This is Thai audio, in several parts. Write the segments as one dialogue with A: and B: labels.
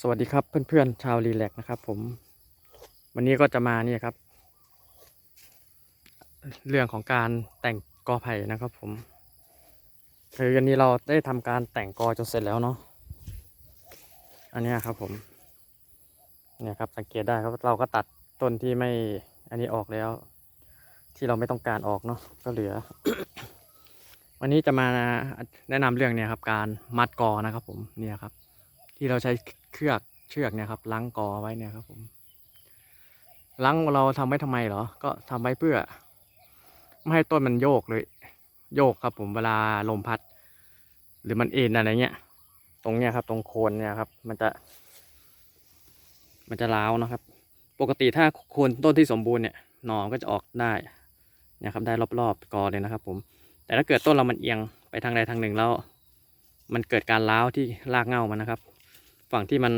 A: สวัสดีครับเพื่อนๆชาวรีแลกซ์นะครับ ผม วันนี้ก็จะมาเนี่ยครับ เรื่องของการแต่งกอไผ่นะครับ ผมคือวันนี้เราได้ทำการแต่งกอจนเสร็จแล้วเนาะอันนี้ครับ ผม เนี่ยครับสังเกตได้ครับเราก็ตัดต้นที่ไม่อันนี้ออกแล้ว ที่เราไม่ต้องการออกเนาะก็เหลือ วันนี้จะมาแนะนำเรื่องเนี่ยครับ การมัดกอนะครับ ผมเนี่ยครับ ที่เราใช้เครือกเชือกเนี่ยครับล้างกอไว้เนี่ยครับ ผมล้างเราทำไว้ทำไมเหรอ ก็ทำไว้เพื่อ ไม่ให้ต้นมันโยกเลย โยกครับ ผมเวลาลมพัด หรือมันเอ็นอะไรเงี้ย ตรงเนี้ยครับ ตรงโคนเนี่ยครับ มันจะ มันจะร้าวนะครับ ปกติถ้าโคนต้นที่สมบูรณ์เนี่ยหน่อก็จะออกได้เนี่ยครับได้รอบๆกอเลยนะครับ ผม แต่ถ้าเกิดต้นเรามันเอียงไปทางใดทางหนึ่งแล้ว มันเกิดการร้าวที่รากเง้ามันนะครับ ฝั่งที่มัน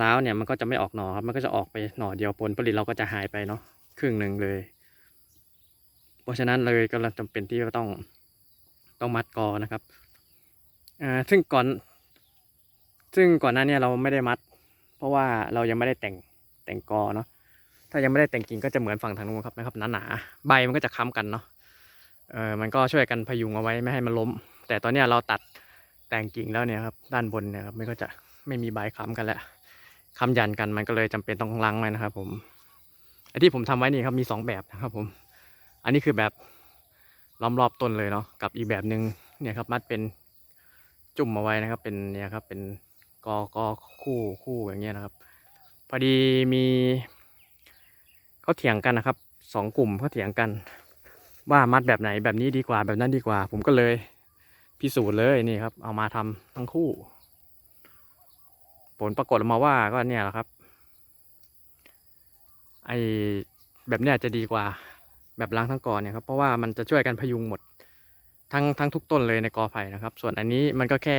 A: ร้าวเนี่ยมันก็จะไม่ออกหน่อครับ มันก็จะออกไปหน่อเดียวผลผลิตเราก็จะหายไปเนาะครึ่งหนึ่งเลย เพราะฉะนั้นเลยก็จำเป็นที่จะต้องต้องมัดกอนะครับอ่าซึ่งก่อน ซึ่งก่อนหน้านี้เราไม่ได้มัด เพราะว่าเรายังไม่ได้แต่งแต่งกอเนาะถ้ายังไม่ได้แต่งกิ่งก็จะเหมือนฝั่งทางนู้นครับนะครับหนาๆใบมันก็จะค้ำกันเนาะเออมันก็ช่วยกันพยุงเอาไว้ไม่ให้มันล้ม แต่ตอนนี้เราตัด แต่งกิ่งแล้วเนี่ยครับด้านบนเนี่ยครับมันก็จะไม่มีใบค้ำกันแล้วค้ำยันกันมันก็เลยจำเป็นต้องล้างไว้นะครับ ผมไอ้ที่ผมทำไว้นี่ครับมีสองแบบนะครับ ผม อันนี้คือแบบล้อมรอบต้นเลยเนาะกับอีกแบบหนึ่งเนี่ยครับ มัดเป็นจุ่มเอาไว้นะครับ เป็นเนี่ยครับ เป็นกอกอคู่คู่อย่างเงี้ยนะครับ พอดีมีเขาเถียงกันนะครับสองกลุ่มเขาเถียงกัน ว่ามัดแบบไหนแบบนี้ดีกว่าแบบนั้นดีกว่า ผมก็เลย พิสูจน์เลยนี่ครับ เอามาทำทั้งคู่ ผลปรากฏออกมาว่าก็เนี่ยแหละครับ ไอแบบเนี้ยจะดีกว่าแบบล้างทั้งกอเนี่ยครับเพราะว่ามันจะช่วยกันพยุงหมดทั้งทั้งทุกต้นเลยในกอไผ่นะครับ ส่วนอันนี้มันก็แค่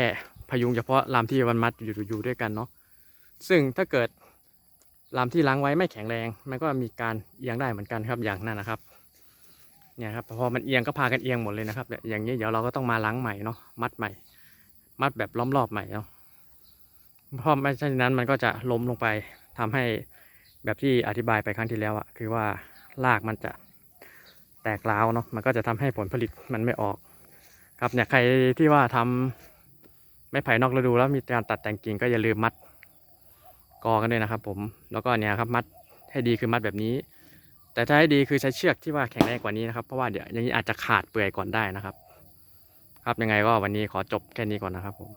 A: พยุงเฉพาะลามที่มันมัดอยู่อยู่ด้วยกันเนาะซึ่งถ้าเกิดลามที่ล้างไว้ไม่แข็งแรง มันก็มีการเอียงได้เหมือนกันครับอย่างนั้นนะครับ เนี่ยครับพอมันเอียงก็พากันเอียงหมดเลยนะครับอย่างนี้เดี๋ยวเราก็ต้องมาล้างใหม่เนาะมัดใหม่ มัดแบบล้อมรอบใหม่เนาะเพราะไม่เช่นนั้นมันก็จะล้มลงไปทำให้แบบที่อธิบายไปครั้งที่แล้วอะคือว่ารากมันจะแตกร้าวเนาะมันก็จะทำให้ผลผลิตมันไม่ออก ครับเนี่ยใครที่ว่าทำไม้ไผ่นอกฤดูแล้วมีการตัดแต่งกิ่งก็อย่าลืมมัดกอกันด้วยนะครับ ผมแล้วก็เนี่ยครับมัดให้ดีคือมัดแบบนี้ แต่ถ้าให้ดีคือใช้เชือกที่ว่าแข็งแรงกว่านี้นะครับ เพราะว่าเดี๋ยวอย่างนี้อาจจะขาดเปื่อยก่อนได้นะครับ ครับยังไงก็วันนี้ขอจบแค่นี้ก่อนนะครับผม